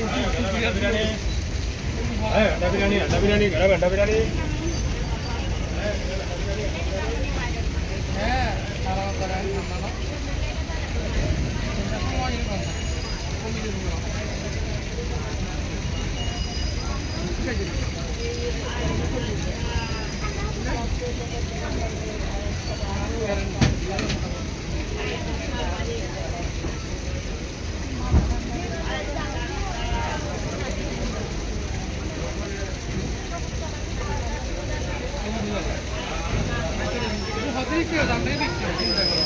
আন্ডা বিরিয়ানি আন্ডা বিরিয়ানি গরম আন্ডা বিরিয়ানি ঠিক আছে Bekliyor adam beni bekliyor.